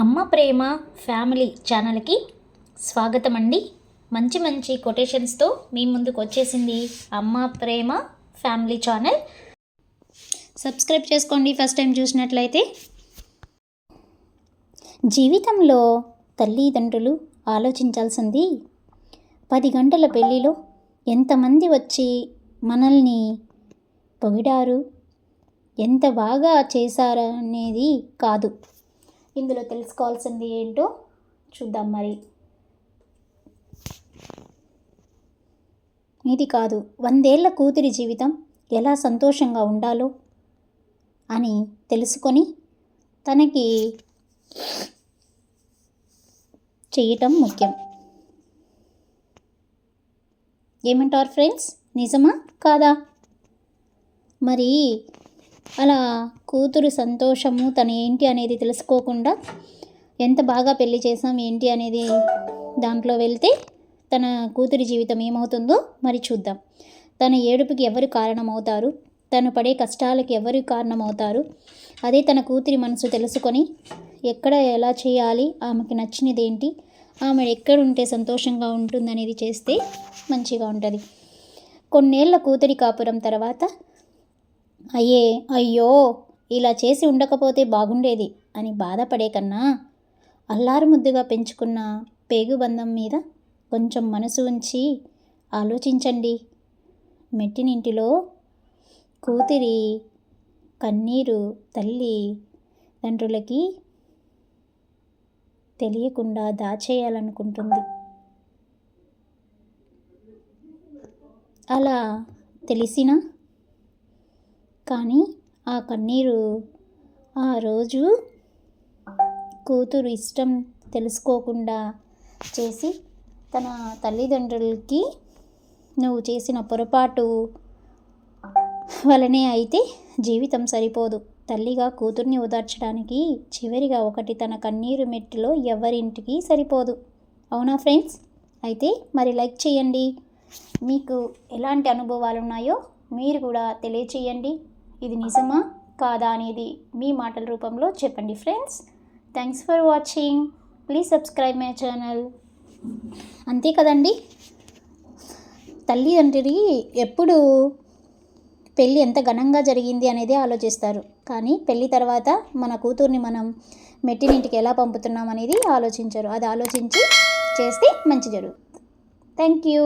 అమ్మ ప్రేమ ఫ్యామిలీ ఛానల్కి స్వాగతం అండి మంచి మంచి కొటేషన్స్తో మీ ముందుకు వచ్చేసింది అమ్మ ప్రేమ ఫ్యామిలీ ఛానల్. సబ్స్క్రైబ్ చేసుకోండి ఫస్ట్ టైం చూసినట్లయితే. జీవితంలో తల్లిదండ్రులు ఆలోచించాల్సింది పది గంటల పెళ్ళిలో ఎంతమంది వచ్చి మనల్ని పొగిడారు? ఎంత బాగా చేశారనేది కాదు. ఇందులో తెలుసుకోవాల్సింది ఏంటో చూద్దాం మరి. ఇది కాదు వందేళ్ళ కూతురి జీవితం ఎలా సంతోషంగా ఉండాలో అని తెలుసుకొని తనకి చేయటం ముఖ్యం. ఏమంటారు ఫ్రెండ్స్? నిజమా? కాదా? మరి అలా కూతురు సంతోషము తను ఏంటి అనేది తెలుసుకోకుండా ఎంత బాగా పెళ్ళి చేసాం ఏంటి అనేది దాంట్లో వెళ్తే తన కూతురి జీవితం ఏమవుతుందో మరి చూద్దాం. తన ఏడుపుకి ఎవరు కారణమవుతారు? తను పడే కష్టాలకి ఎవరు కారణమవుతారు? అదే తన కూతురి మనసు తెలుసుకొని ఎక్కడ ఎలా చేయాలి ఆమెకి నచ్చినది ఏంటి ఆమె ఎక్కడ ఉంటే సంతోషంగా ఉంటుందనేది చేస్తే మంచిగా ఉంటుంది. కొన్నేళ్ళ కూతురి కాపురం తర్వాత అయ్యే అయ్యో ఇలా చేసి ఉండకపోతే బాగుండేది అని బాధపడే కన్నా అల్లారు ముద్దుగా పెంచుకున్న పేగుబంధం మీద కొంచెం మనసు ఉంచి ఆలోచించండి. మెట్టినింటిలో కూతురి కన్నీరు తల్లి తండ్రులకి తెలియకుండా దాచేయాలనుకుంటుంది. అలా తెలిసినా కానీ ఆ కన్నీరు ఆ రోజు కూతురు ఇష్టం తెలుసుకోకుండా చేసి తన తల్లిదండ్రులకి నువ్వు చేసిన పొరపాటు వలనే అయితే జీవితం సరిపోదు. తల్లిగా కూతుర్ని ఓదార్చడానికి చివరిగా ఒకటి తన కన్నీరు మెట్టులో ఎవరింటికి సరిపోదు. అవునా ఫ్రెండ్స్? అయితే మరి లైక్ చేయండి. మీకు ఎలాంటి అనుభవాలు ఉన్నాయో మీరు కూడా తెలియచేయండి. ఇది నిజమా? కాదా అనేది మీ మాటల రూపంలో చెప్పండి friends. Thanks for watching please subscribe my channel అంతే కదండి? తల్లిదండ్రి ఎప్పుడు పెళ్ళి ఎంత ఘనంగా జరిగింది అనేది ఆలోచిస్తారు. కానీ పెళ్ళి తర్వాత మన కూతుర్ని మనం మెట్టినింటికి ఎలా పంపుతున్నాం అనేది ఆలోచించరు. అది ఆలోచించి చేస్తే మంచి జరుగుతుంది థ్యాంక్ యూ